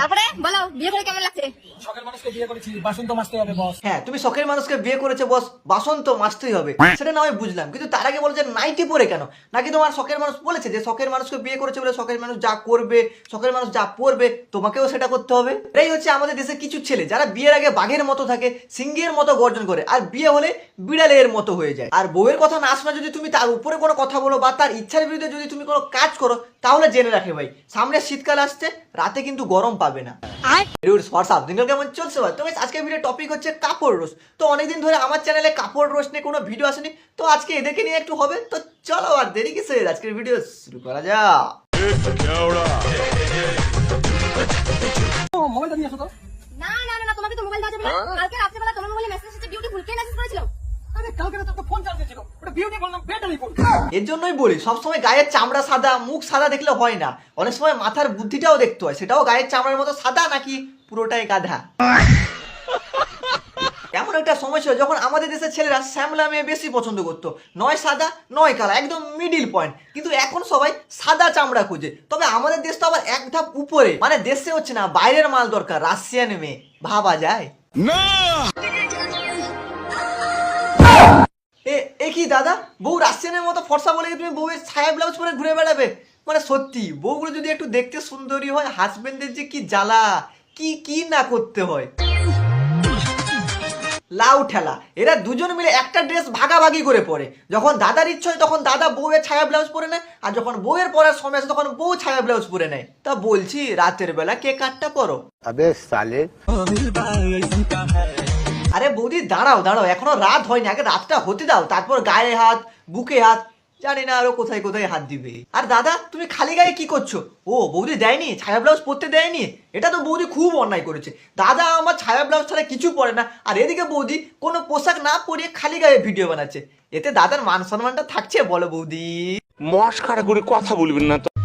তারপরে বলো বিয়ে করে কেমন লাগছে? শখের মানুষকে বিয়ে করেছি বাসন তো হবে বস হ্যাঁ তুমি শখের মানুষকে বিয়ে করেছে বস বাসন তো হবে। সেটা না বুঝলাম কিন্তু তার আগে বলো যে নাইটি পরে কেন? নাকি তোমার শখের মানুষ বলেছে যে শখের মানুষকে বিয়ে করেছে বলে শখের মানুষ যা করবে শখের মানুষ যা পরবে তোমাকেও সেটা করতে হবে? এই হচ্ছে আমাদের দেশে কিছু ছেলে যারা বিয়ের আগে বাঘের মতো থাকে সিংহের মতো গর্জন করে আর বিয়ে হলে বিড়ালের মতো হয়ে যায়। আর বউয়ের কথা না শোনা যদি তুমি তার উপরে কোনো কথা বলো বা তার ইচ্ছার বিরুদ্ধে যদি তুমি কোনো কাজ করো তাহলে জেনে রাখে ভাই সামনে শীতকাল আসছে রাতে কিন্তু গরম পাবে না। হোয়াটসঅ্যাপ দিনকাল কেমন চলছে তো guys, আজকের ভিডিও টপিক হচ্ছে কাপড় রোস্ট তো অনেকদিন ধরে আমার চ্যানেলে কাপড় রোস্ট নিয়ে কোনো ভিডিও আসেনি। তো আজকে এদেরকে নিয়ে একটু হবে। তো চলো আর দেরি কিসে আজকের ভিডিও শুরু করা মোবাইলটা নিয়ে আসো তো। না না না না তোমাকে তো মোবাইল দেওয়া যাবে না। কালকে রাত্রেবেলা তোমার মোবাইলে মেসেজ এসেছে বিউটিফুল কে মেসেজ করেছিল? এর জন্যই বলি সবসময় গায়ের চামড়া সাদা মুখ সাদা দেখলে হয় না। অনেক সময় মাথার বুদ্ধিটাও দেখতে হয় সেটাও গায়ের চামড়ার মতো সাদা নাকি পুরোটাই গাধা? এমন একটা সময় ছিল যখন আমাদের দেশের ছেলেরা শ্যামলা মেয়ে বেশি পছন্দ করতো। নয় সাদা নয় কালা একদম মিডিল পয়েন্ট কিন্তু এখন সবাই সাদা চামড়া খুঁজে। তবে আমাদের দেশ তো আবার এক ধাপ উপরে। মানে দেশে হচ্ছে না বাইরের মাল দরকার রাশিয়ান মেয়ে। ভাবা যায়? এ এ কি দাদা? বউ রাশিয়ানের মতো ফর্সা বলে তুমি বউয়ের ছায়া ব্লাউজ পরে ঘুরে বেড়াবে? মানে সত্যি বউগুলো যদি একটু দেখতে সুন্দরী হয় হাজবেন্ডের যে কি জ্বালা কি কি না করতে হয়? লাউ ঠেলা। এরা দুজন মিলে একটা ড্রেস ভাগাভাগি করে পরে। যখন দাদার ইচ্ছে হয় তখন দাদা বউয়ের ছায়া ব্লাউজ পরে নেয় আর যখন বউয়ের পরার সময় আসে তখন বউ ছায়া ব্লাউজ পরে নেয়। তা বলছি রাতের বেলা কে কাটটা পরো? আরে বৌদি, দাঁড়াও দাঁড়াও, এখনও রাত হয়নি, আগে রাতটা হতে দাও, তারপর গায়ে হাত, বুকে হাত, জানি না আরও কোথায় কোথায় হাত দিবে। আর দাদা, তুমি খালি গায়ে কি করছ? ও, বৌদি দেয়নি, ছায়া ব্লাউজ পরতে দেয়নি? এটা তো বৌদি খুব অন্যায় করেছে। দাদা, আমার ছায়া ব্লাউজ ছাড়া কিছু পরে না। আর এদিকে বৌদি, কোনো পোশাক না পরিয়ে খালি গায়ে ভিডিও বানাচ্ছে। এতে দাদার মান সম্মানটা থাকছে, বলো বৌদি। মস্কারা করে কথা বলবেন না তো।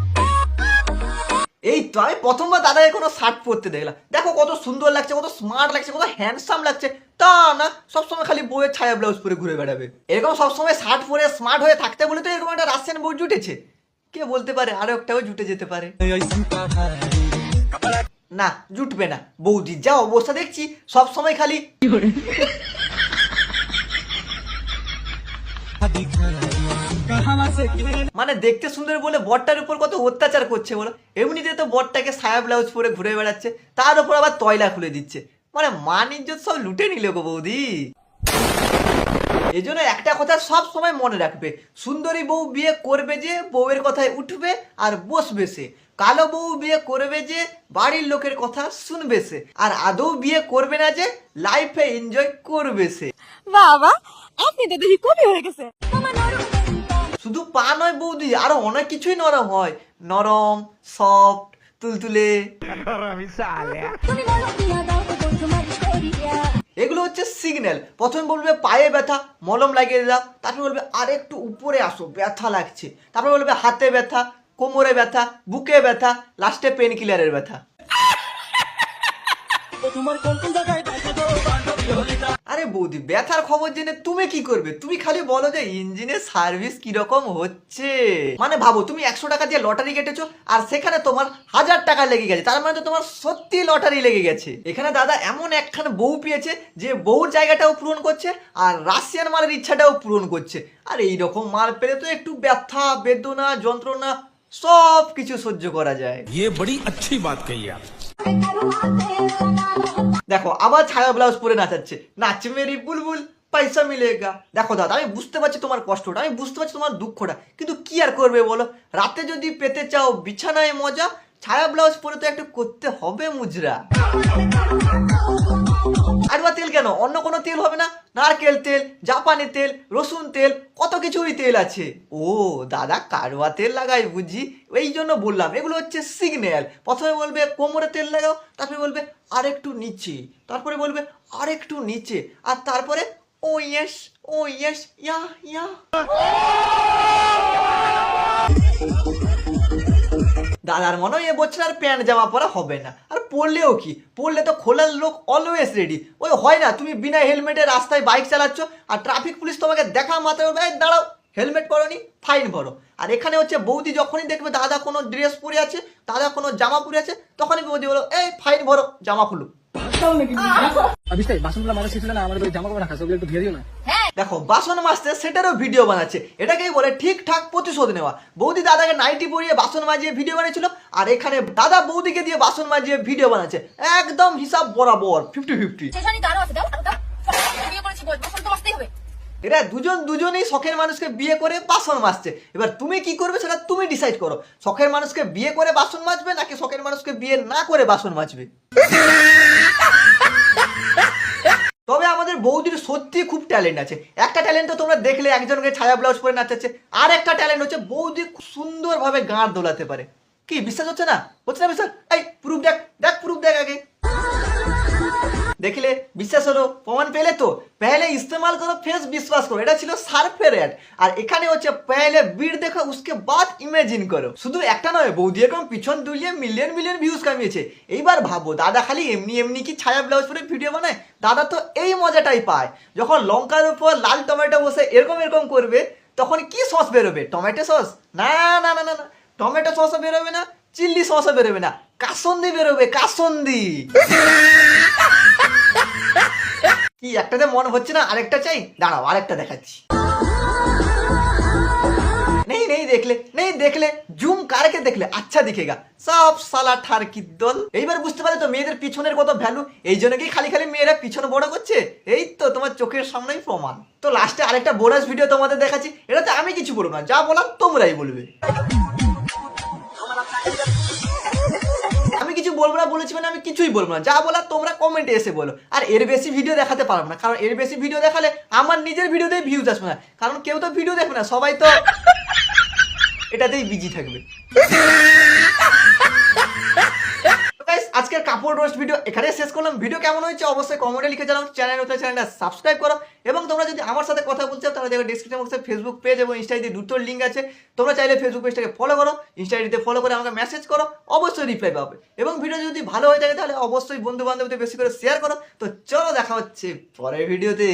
এই তো আমি প্রথমবার দাদাকে কোনো শার্ট পরতে দেখলাম। দেখো কত সুন্দর লাগছে কত স্মার্ট লাগছে কত হ্যান্ডসাম লাগছে। তা না সবসময় খালি বউয়ের ছায়া ব্লাউজ পরে ঘুরে বেড়াবে। এরকম সবসময় শার্ট পরে স্মার্ট হয়ে থাকতে বলে তো এরকম একটা রাশিয়ান বউ জুটেছে। কে বলতে পারে আরও একটাও জুটে যেতে পারে। না জুটবে না বৌদির যা অবস্থা দেখছি সবসময় খালি মানে দেখতে সুন্দর বলে বরটার উপর কত অত্যাচার করছে বলো? এমনিতে তো বরটাকে সায়া ব্লাউজ পরে ঘুরে বেড়াচ্ছে তার উপর আবার তয়লা খুলে দিচ্ছে। মানে মান ইজ্জত সব লুটে নিল গো বৌদি। এই জন্য একটা কথা সব সময় মনে রাখবে সুন্দরী বউ বিয়ে করবে যে বউয়ের কথায় উঠবে আর বসবে সে। কালো বউ বিয়ে করবে যে বাড়ির লোকের কথা শুনবে সে আর আদৌ বিয়ে করবে না যে লাইফে এনজয় করবে সে। বাবা আপনি তো দেখি কবি হয়ে গেছে। শুধু পা নয় বৌদি, আরও অনেক কিছুই নরম হয়। নরম সফট তুলতুলে। এগুলো হচ্ছে সিগন্যাল প্রথমে বলবে পায়ে ব্যথা, মলম লাগিয়ে দাও তারপরে বলবে আর একটু উপরে আসো, ব্যথা লাগছে। তারপরে বলবে হাতে ব্যথা, কোমরে ব্যথা, বুকে ব্যথা লাস্টে পেন কিলারের ব্যথা। আরে বৌদি ব্যথার খবর জেনে তুমি কি করবে তুমি খালি বলো যে ইঞ্জিনের সার্ভিস কিরকম হচ্ছে মানে ভাবো তুমি একশো টাকা দিয়ে লটারি কেটেছো আর সেখানে তোমার হাজার টাকা লেগে গেছে তার মানে তো তোমার সত্যি লটারি লেগে গেছে এখানে দাদা এমন একখান বউ পেয়েছে যে বউর জায়গাটাও পূরণ করছে আর রাশিয়ান মালের ইচ্ছাটাও পূরণ করছে আর এই রকম মাল পেলে তো একটু ব্যথা বেদনা যন্ত্রণা সব কিছু সহ্য করা যায় ये बड़ी अच्छी बात कही आप দেখো, আবার ছায়া ব্লাউজ পরে নাচাচ্ছে। নাচে মেরি বুলবুল, পয়সা মিলেগা। দেখো দাদা, আমি বুঝতে পারছি তোমার কষ্টটা, আমি বুঝতে পারছি তোমার দুঃখটা, কিন্তু কি আর করবে বলো? রাতে যদি পেতে চাও বিছানায় মজা, ছায়া ব্লাউজ পরে তো একটু করতে হবে মুজরা। আরবা তেল কেন? অন্য কোনো তেল হবে না? নারকেল তেল, জাপানি তেল, রসুন তেল, কত কিছুই তেল আছে। ও, দাদা কারুয়া তেল লাগাই বুঝি? এই জন্য বললাম, এগুলো হচ্ছে সিগন্যাল। প্রথমে বলবে, কোমরে তেল লাগাও, তারপরে বলবে, আরেকটু নিচে। তারপরে বলবে, আরেকটু নিচে। আর তারপরে, ও ইয়েস ও ইয়েস ইয়া ইয়া দাদার মনে হয় এবছর আর প্যান্ট জামা পরা হবে না। আর পরলেও কি? পরলে তো খোলার লোক অলওয়েজ রেডি ওই হয় না তুমি বিনা হেলমেটে রাস্তায় বাইক চালাচ্ছ আর ট্রাফিক পুলিশ তোমাকে দেখা মাথায় বলবে "এই দাঁড়াও হেলমেট পরনি ফাইন ভরো আর এখানে হচ্ছে বৌদি যখনই দেখবে দাদা কোনো ড্রেস পরে আছে দাদা কোনো জামা পরে আছে তখনই বৌদি বলো এই ফাইন ভরো জামা খুলো বাসনগুলো মানুষ ছিল না আমার জামা কাপড় রাখা আছে, একটু ধুয়ে দিও না। দেখো বাসন মাজতে সেটারও ভিডিও বানাচ্ছে। এটাকেই বলে ঠিকঠাক প্রতিশোধ নেওয়া। বৌদি দাদাকে নাইটি পরিয়ে বাসন মাজিয়ে ভিডিও বানিয়েছিল আর এখানে দাদা বৌদিকে দিয়ে বাসন মাজিয়ে ভিডিও বানাচ্ছে। একদম হিসাব বরাবর ফিফটি ফিফটি এরা দুজন দুজনেই শখের মানুষকে বিয়ে করে বাসন মাজছে। এবার তুমি কি করবে সেটা তুমি ডিসাইড করো। শখের মানুষকে বিয়ে করে বাসন মাজবে নাকি শখের মানুষকে বিয়ে না করে বাসন মাজবে? তবে আমাদের বৌদির সত্যি খুব ট্যালেন্ট আছে। একটা ট্যালেন্ট তো তোমরা দেখলে, একজনকে ছায়া ব্লাউজ পরে নাচাচ্ছে। আর একটা ট্যালেন্ট হচ্ছে বৌদি খুব সুন্দরভাবে গাঁট দোলাতে পারে। কি, বিশ্বাস হচ্ছে না? হচ্ছে না বিশ্বাস? এই বিশ্বাস হলো, প্রমাণ পেলে তো। পেহলে ইস্তেমাল করো, ফেস বিশ্বাস করো। এটা ছিল সার্ফের অ্যাড আর এখানে হচ্ছে পেহলে বিড় দেখো, উসকে বাদ ইমেজিন করো। শুধু একটা নয়, বৌদি এরকম পিছন দুলিয়ে মিলিয়ন মিলিয়ন ভিউজ কামিয়েছে। এইবার ভাবো, দাদা খালি এমনি এমনি কি ছায়া ব্লাউজ পরে ভিডিও বানায়? দাদা তো এই মজাটাই পায়। যখন লঙ্কার উপর লাল টমেটো বসে এরকম এরকম করবে, তখন কি সস বেরোবে? টমেটো সস না না না না না। টমেটো সসও বেরোবে না চিল্লি সসও বেরোবে না। কাসন্দি বেরোবে, কাসন্দি। কি, একটাতে মন হচ্ছে না, আরেকটা চাই? দাঁড়াও, আরেকটা দেখাচ্ছি। নেই নেই দেখলে নেই দেখলে, জুম কারকে দেখলে? আচ্ছা দিখেগা সব সালা ঠার কি দল। এইবার বুঝতে পারে তো মেয়েদের পিছনের কত ভ্যালু? এই জন্য কি খালি খালি মেয়েরা পিছন বড় করছে? এই তো তোমার চোখের সামনেই প্রমাণ। তো লাস্টে আরেকটা বোনাস ভিডিও তোমাদের দেখাচ্ছি। এটাতে আমি কিছু বলব না, যা বলার তোমরাই বলবে। বলব না, বলেছি মানে আমি কিছুই বলব না। যা বলার তোমরা কমেন্টে এসে বলো। আর এর বেশি ভিডিও দেখাতে পারব না, কারণ এর বেশি ভিডিও দেখালে আমার নিজের ভিডিওতেই ভিউজ আসবে না। কারণ কেউ তো ভিডিও দেখবে না, সবাই তো এটাতেই বিজি থাকবে। আজকের কাপড় রোস্ট ভিডিও এখানে শেষ করলাম। ভিডিও কেমন হয়েছে অবশ্যই কমেন্টে লিখে জানাও। চ্যানেল হতে চ্যানেলটা সাবস্ক্রাইব করো। এবং তোমরা যদি আমার সাথে কথা বলছো, তাহলে দেখো ডিসক্রিপশন বক্সে ফেসবুক পেজ এবং ইনস্টাইতে দুটোর লিঙ্ক আছে। তোমরা চাইলে ফেসবুক পেজটাকে ফলো করো ইনস্টাইতে ফলো করে আমাকে মেসেজ করো, অবশ্যই রিপ্লাই পাবে। এবং ভিডিও যদি ভালো হয়ে থাকে, তাহলে অবশ্যই বন্ধু বান্ধবদের বেশি করে শেয়ার করো। তো চলো দেখা হচ্ছে পরের ভিডিওতে